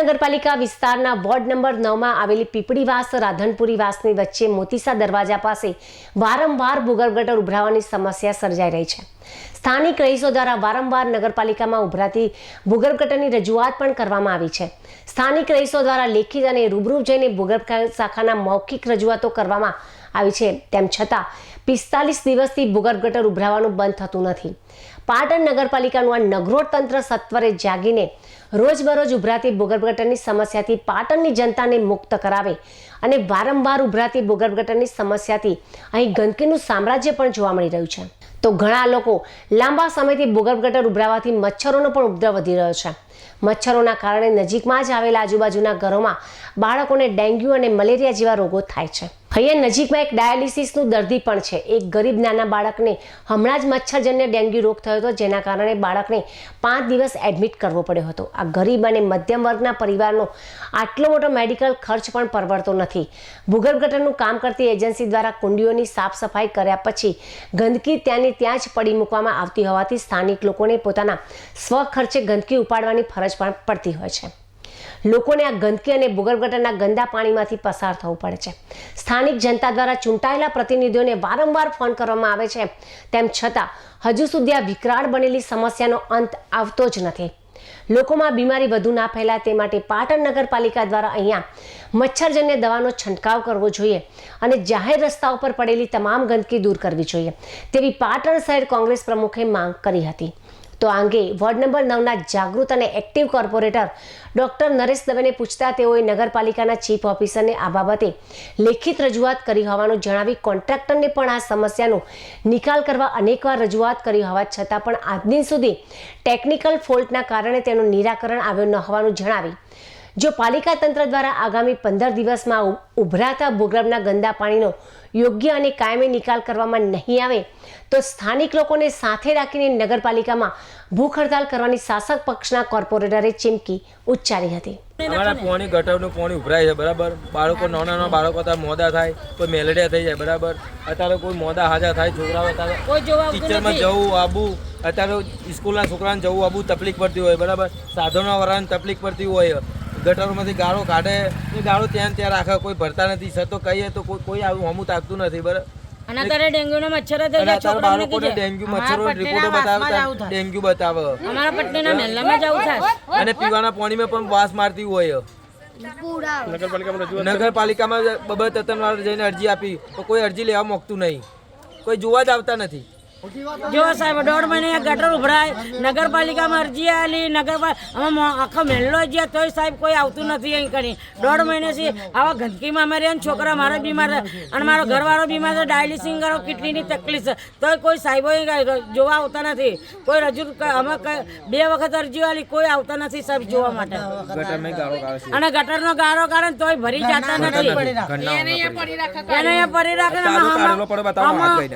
નગરપાલિકા વિસ્તારના ward number નવમાં આવેલી પીપળીવાસ, રાધનપુરી વચ્ચે મોતીસા દરવાજા પાસે વારંવાર ભૂગર્ભ ગટર ઉભરાવાની સમસ્યા સર્જાઈ રહી છે. સ્થાનિક રહીશો દ્વારા વારંવાર નગરપાલિકામાં ઉભરાતી ભૂગર્ભ ગટરની રજૂઆત પણ કરવામાં આવી છે. સ્થાનિક રહીશો દ્વારા લેખિત અને રૂબરૂ જઈને ભૂગર્ભ શાખાના મૌખિક રજૂઆતો કરવામાં આવી છે. તેમ છતાં, પિસ્તાલીસ દિવસથી ભૂગર્ભ ગટર ઉભરાવાનું બંધ થતું નથી. પાટણ નગરપાલિકાનું આ નગરોટ તંત્ર સત્વરે જાગીને રોજબરોજ ઉભરાતી ભૂગર્ભગટરની સમસ્યાથી પાટણની જનતાને મુક્ત કરાવે અને વારંવાર ઉભરાતી ભૂગર્ભગટરની સમસ્યાથી અહીં ગંદકીનું સામ્રાજ્ય પણ જોવા મળી રહ્યું છે. તો ઘણા લોકો લાંબા સમયથી ભૂગર્ભગટર ઉભરાવાથી મચ્છરોનો પણ ઉપદ્રવ વધી રહ્યો છે. મચ્છરોના કારણે નજીકમાં જ આવેલા આજુબાજુના ઘરોમાં બાળકોને ડેન્ગ્યુ અને મલેરિયા જેવા રોગો થાય છે. અહીંયા નજીકમાં એક ડાયાલિસિસનું દર્દી પણ છે. એક ગરીબ નાના બાળકને હમણાં જ મચ્છરજન્ય ડેન્ગ્યુ રોગ થયો હતો, જેના કારણે બાળકને પાંચ દિવસ એડમિટ કરવો પડ્યો હતો. આ ગરીબ અને મધ્યમ વર્ગના પરિવારનો આટલો મોટો મેડિકલ ખર્ચ પણ પરવડતો નથી. ભૂગર્ભ ગટરનું કામ કરતી એજન્સી દ્વારા કુંડીઓની સાફ સફાઈ કર્યા પછી ગંદકી ત્યાંની ત્યાં જ પડી મૂકવામાં આવતી હોવાથી સ્થાનિક લોકોને પોતાના સ્વખર્ચે ગંદકી ઉપાડવાની ફરજ પણ પડતી હોય છે. લોકોને આ ગંદકી અને ભૂગર્ભ ગટરના ગંદા પાણીમાંથી પસાર થવું પડે છે. સ્થાનિક જનતા દ્વારા ચૂંટાયેલા પ્રતિનિધિઓને વારંવાર ફોન કરવામાં આવે છે. તેમ છતાં, હજુ સુધી આ વિકરાળ બનેલી સમસ્યાનો અંત આવતો જ નથી. લોકોમાં બીમારી વધુ ના ફેલાય તે માટે પાટણ નગરપાલિકા દ્વારા અહીંયા મચ્છરજન્ય દવાનો છંટકાવ કરવો જોઈએ અને જાહેર રસ્તા ઉપર પડેલી તમામ ગંદકી દૂર કરવી જોઈએ. તેવી પાટણ શહેર કોંગ્રેસ પ્રમુખે માંગ કરી હતી. તો આ અંગે વોર્ડ નંબર નવના જાગૃત અને એક્ટિવ કોર્પોરેટર ડોક્ટર નરેશ દવેને પૂછતા તેઓએ નગરપાલિકાના ચીફ ઓફિસરને આ બાબતે લેખિત રજૂઆત કરી હોવાનું જણાવી કોન્ટ્રાક્ટરને પણ આ સમસ્યાનો નિકાલ કરવા અનેકવાર રજૂઆત કરી હોવા છતાં પણ આજ દિન સુધી ટેકનિકલ ફોલ્ટના કારણે તેનું નિરાકરણ આવ્યું ન હોવાનું જણાવી જો પાલિકા તંત્ર દ્વારા આગામી પંદર દિવસમાં ઉભરાતા ભૂગર્ભના ગંદા પાણીનો યોગ્ય અને કાયમી નિકાલ કરવામાં નહીં આવે તો સ્થાનિક લોકોને સાથે રાખીને નગરપાલિકામાં ભૂખ હડતાલ કરવાની શાસક પક્ષના કોર્પોરેટરે ચીમકી ઉચ્ચારી હતી. અમારા પોણી ગટરનું પાણી ઉભરાય છે બરાબર? બાળકો નાના નાના બાળકો અત્યારે મોદા થાય કોઈ મેલેરિયા થઈ જાય બરાબર? અત્યારે કોઈ મોદા હાજર થાય છોકરાઓ અત્યારે ટીચરમાં જવું આવવું અત્યારે સ્કૂલના છોકરાને જવું આવવું તકલીફ પડતી હોય બરાબર? સાધનો વાળાને તકલીફ પડતી હોય ગટરોમાંથી ગાળો કાઢે એ ગાળો ત્યાં ત્યાં રાખે કોઈ ભરતા નથી સતો કહીએ તો કોઈ કોઈ આવું હમું તાકતું નથી બરાબર? અને ડેન્ગ્યુ મચ્છર જ અને અત્યારે છોકરાઓને ડેન્ગ્યુ મચ્છરો રિપોર્ટો બતાવે ડેન્ગ્યુ બતાવે. અમારા પટ્ટીના મહેલામાં જવું થાય. અને પીવાના પાણીમાં પણ વાસ મારતી હોય. નગરપાલિકામાં બબે તતન જઈને અરજી આપી તો કોઈ અરજી લેવા મોકતું નહીં. કોઈ જોવા જ આવતા નથી. જો સાહેબ દોઢ મહિને ગટર ઉભરાય નગરપાલિકામાં અરજી આલી નગરપાલિકા અમે આખો મહેલો જ્યાં તોય સાહેબ કોઈ આવતું નથી અહીં કરી દોઢ મહિનેથી આવા ગંદકીમાં અમે રહીએ ને છોકરા મારો બીમાર અને મારો ઘરવાળો બીમાર છે ડાયાલિસિસ કરો કિડનીની તકલીફ છે. તોય કોઈ સાહેબો જોવા આવતા નથી. કોઈ રજૂ અમે બે વખત અરજી આવેલી કોઈ આવતા નથી સાહેબ જોવા માટે. અને ગટરનો ગારો કારણ તોય ભરી જતા નથી. એને પડી રાખે.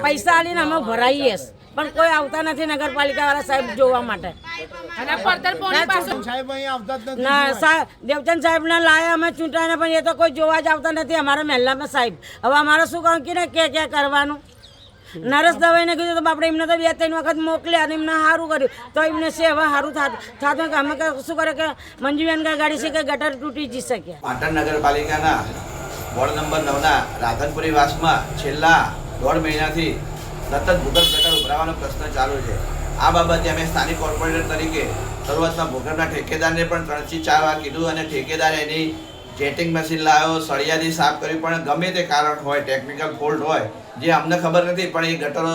પૈસા આલીને અમે ભરાઈએ. છે. પણ કોઈ આવતા નથી નગરપાલિકા વાળા સાહેબ જોવા માટે. દેવચંદ સાહેબ ને લાયા અમે ચૂંટાઈને પણ એ તો કોઈ જોવા જ આવતા નથી અમારા મહેલામાં સાહેબ. હવે અમારે શું કરવું કે કે કે કરવાનું? નરેશ દવાઈને કીધું તો આપણે એમને તો બે ત્રણ વખત મોકલ્યા અને એમને સારું કર્યું. તો એમને સેવા હવે સારું થતું થાતું કે અમે શું કરે કે મંજુબેન કે ગાડી છે કે ગટર તૂટી જઈ શક્યા પાટણ નગરપાલિકાના વોર્ડ નંબર નવના રાધનપુરી વાસમાં છેલ્લા દોઢ મહિનાથી સતત ભૂગર્ભ ઉભરાવાનો પ્રશ્ન ચાલુ છે. આ બાબતે અમે સ્થાનિક કોર્પોરેટર તરીકે શરૂઆતમાં ભૂગર્ભના ઠેકેદારને પણ ત્રણથી ચાર વાર કીધું અને ઠેકેદારે એની જેટિંગ મશીન લાવ્યો સળિયાથી સાફ કરી પણ ગમે તે કારણ હોય ટેકનિકલ ફોલ્ટ હોય, જે અમને ખબર નથી, પણ એ ગટરો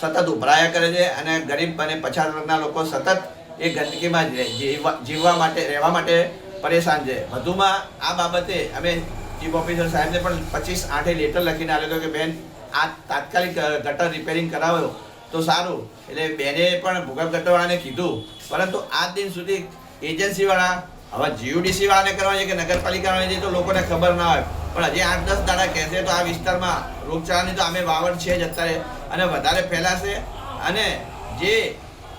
સતત ઉભરાયા કરે છે અને ગરીબ અને પછાત વર્ગના લોકો સતત એ ગંદકીમાં જીવવા માટે, રહેવા માટે પરેશાન છે. વધુમાં આ બાબતે અમે ચીફ ઓફિસર સાહેબને પણ પચીસ આઠે લેટર લખીને હતો કે, બેન, આ તાત્કાલિક ગટર રિપેરિંગ કરાવો. તો સારું. એટલે બેને પણ ભૂકંપ ગટરવાળાને કીધું. પરંતુ આજ દિન સુધી એજન્સીવાળા, હવે જીયુડીસી વાળાને કરવા છે કે નગરપાલિકાવાળાને છે તો લોકોને ખબર ના હોય. પણ હજી આઠ દસ દાડા કહેશે તો આ વિસ્તારમાં રોગચાળાની તો અમે વાવડ છે જ અત્યારે. અને વધારે ફેલાશે. અને જે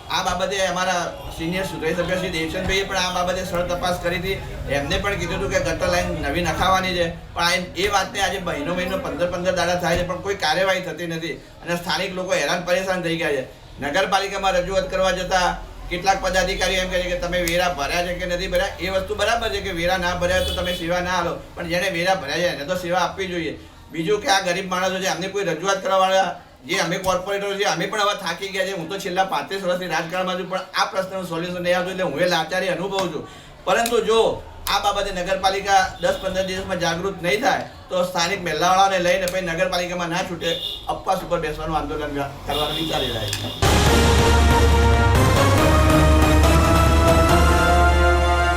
આ બાબતે અમારા સિનિયર સુધારી સભ્ય શ્રી દેવચંદભાઈએ પણ આ બાબતે સ્થળ તપાસ કરી હતી. એમને પણ કીધું હતું કે ગટર લાઈન નવી નખાવાની છે. પણ એ વાતને આજે મહિનો મહિનો પંદર પંદર દાડા થાય છે, પણ કોઈ કાર્યવાહી થતી નથી. અને સ્થાનિક લોકો હેરાન પરેશાન થઈ ગયા છે. નગરપાલિકામાં રજૂઆત કરવા જતાં કેટલાક પદાધિકારીઓ એમ કહે છે કે તમે વેરા ભર્યા છે કે નથી ભર્યા? એ વસ્તુ બરાબર છે કે વેરા ના ભર્યા તો તમે સેવા ના આલો. પણ જેણે વેરા ભર્યા છે, એને તો સેવા આપવી જોઈએ. બીજું કે આ ગરીબ માણસો છે, એમને કોઈ રજૂઆત કરવાવાળા જે અમે કોર્પોરેટર છે, અમે પણ હવે થાકી ગયા છે. હું તો છેલ્લા પાંત્રીસ વર્ષથી રાજકારણમાં છું, પણ આ પ્રશ્નનું સોલ્યુશન નહીં આવતું એટલે હું એ લાચારી અનુભવું છું. પરંતુ જો આ બાબતે નગરપાલિકા દસ પંદર દિવસમાં જાગૃત નહીં થાય, તો સ્થાનિક મહેલાવાળાને લઈને પછી નગરપાલિકામાં ના છૂટે, અપવાસ ઉપર બેસવાનું આંદોલન કરવાનું વિચારી રહ્યા છે.